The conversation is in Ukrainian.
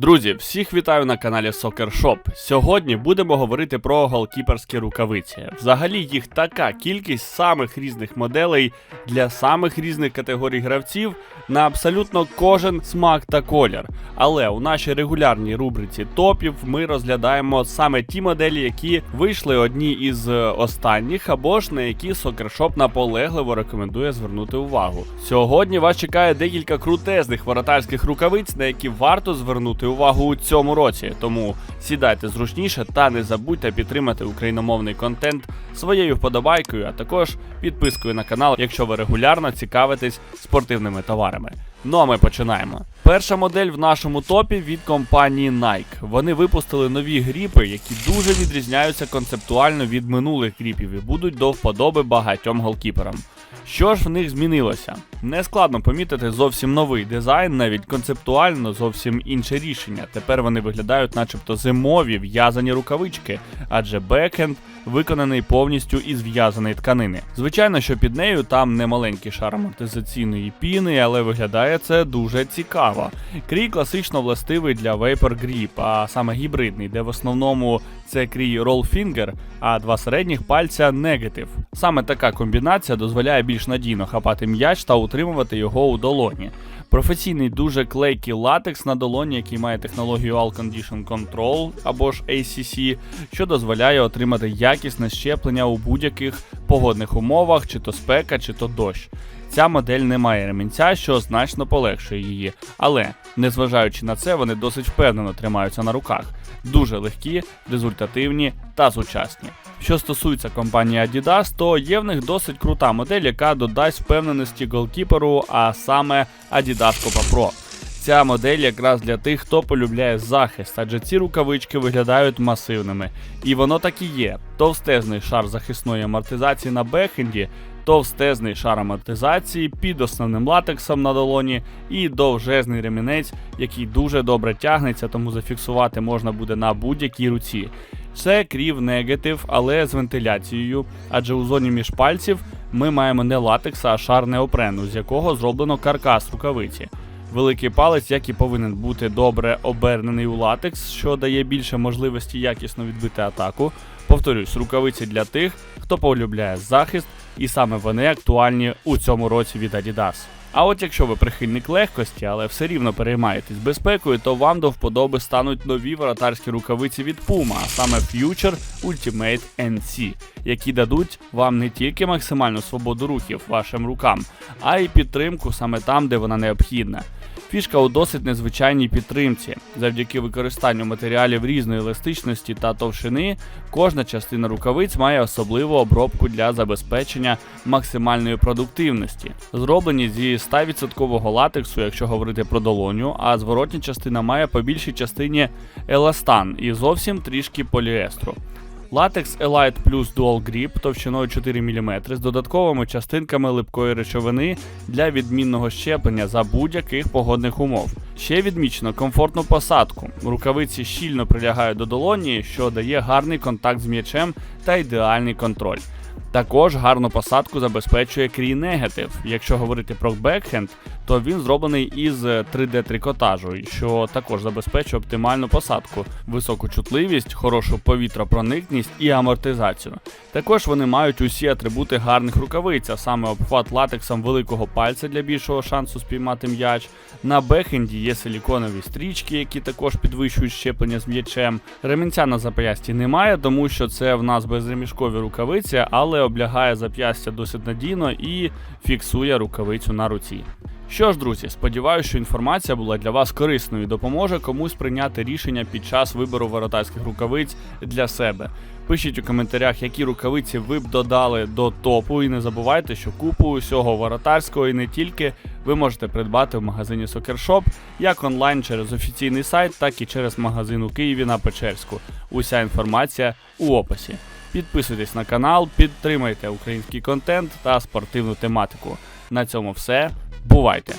Друзі, всіх вітаю на каналі Soccer Shop. Сьогодні будемо говорити про голкіперські рукавиці. Взагалі їх така кількість самих різних моделей для самих різних категорій гравців на абсолютно кожен смак та колір. Але у нашій регулярній рубриці топів ми розглядаємо саме ті моделі, які вийшли одні із е, останніх, або ж на які Soccer Shop наполегливо рекомендує звернути увагу. Сьогодні вас чекає декілька крутезних воротарських рукавиць, на які варто звернути увагу у цьому році. Тому сідайте зручніше та не забудьте підтримати україномовний контент своєю вподобайкою, а також підпискою на канал, якщо ви регулярно цікавитесь спортивними товарами. Ну а ми починаємо. Перша модель в нашому топі від компанії Nike. Вони випустили нові гріпи, які дуже відрізняються концептуально від минулих гріпів і будуть до вподоби багатьом голкіперам. Що ж в них змінилося? Нескладно помітити зовсім новий дизайн, навіть концептуально зовсім інше рішення. Тепер вони виглядають, начебто, зимові в'язані рукавички, адже бекенд виконаний повністю із в'язаної тканини. Звичайно, що під нею там не маленький шар амортизаційної піни, але виглядає це дуже цікаво. Крій класично властивий для Vapor Grip, а саме гібридний, де в основному це крій Roll Finger, а два середніх пальця Negative. Саме така комбінація дозволяє більш надійно хапати м'яч та утримувати його у долоні. Професійний дуже клейкий латекс на долоні, який має технологію All Condition Control або ж ACC, що дозволяє отримати якісне щеплення у будь-яких погодних умовах, чи то спека, чи то дощ. Ця модель не має ремінця, що значно полегшує її, але незважаючи на це, вони досить впевнено тримаються на руках, дуже легкі, результативні та сучасні. Що стосується компанії Adidas, то є в них досить крута модель, яка додасть впевненості голкіперу, а саме Adidas Copa Pro. Ця модель якраз для тих, хто полюбляє захист, адже ці рукавички виглядають масивними. І воно так і є. Товстезний шар захисної амортизації на бекенді, товстезний шар амортизації під основним латексом на долоні і довжезний ремінець, який дуже добре тягнеться, тому зафіксувати можна буде на будь-якій руці. Це крів негатив, але з вентиляцією, адже у зоні між пальців ми маємо не латекс, а шар неопрену, з якого зроблено каркас рукавиці. Великий палець, як і повинен бути добре обернений у латекс, що дає більше можливості якісно відбити атаку. Повторюсь, рукавиці для тих, хто полюбляє захист, і саме вони актуальні у цьому році від Adidas. А от якщо ви прихильник легкості, але все рівно переймаєтесь безпекою, то вам до вподоби стануть нові воротарські рукавиці від Puma, а саме Future Ultimate NC, які дадуть вам не тільки максимальну свободу рухів вашим рукам, а й підтримку саме там, де вона необхідна. Фішка у досить незвичайній підтримці. Завдяки використанню матеріалів різної еластичності та товщини, кожна частина рукавиць має особливу обробку для забезпечення максимальної продуктивності. Зроблені зі 100% латексу, якщо говорити про долоню, а зворотня частина має по більшій частині еластан і зовсім трішки поліестру. Латекс Elite Plus Dual Grip товщиною 4 мм з додатковими частинками липкої речовини для відмінного щеплення за будь-яких погодних умов. Ще відмічено комфортну посадку. Рукавиці щільно прилягають до долоні, що дає гарний контакт з м'ячем та ідеальний контроль. Також гарну посадку забезпечує крій негатив. Якщо говорити про бекхенд, то він зроблений із 3D-трикотажу, що також забезпечує оптимальну посадку, високу чутливість, хорошу повітропроникність і амортизацію. Також вони мають усі атрибути гарних рукавиць, а саме обхват латексом великого пальця для більшого шансу спіймати м'яч. На бекенді є силіконові стрічки, які також підвищують щеплення з м'ячем. Ремінця на зап'ясті немає, тому що це в нас безремішкові рукавиці, але облягає зап'ястя досить надійно і фіксує рукавицю на руці. Що ж, друзі, сподіваюся, що інформація була для вас корисною і допоможе комусь прийняти рішення під час вибору воротарських рукавиць для себе. Пишіть у коментарях, які рукавиці ви б додали до топу, і не забувайте, що купу усього воротарського і не тільки ви можете придбати в магазині Shop як онлайн через офіційний сайт, так і через магазин у Києві на Печерську. Уся інформація у описі. Підписуйтесь на канал, підтримайте український контент та спортивну тематику. На цьому все. Бувайте!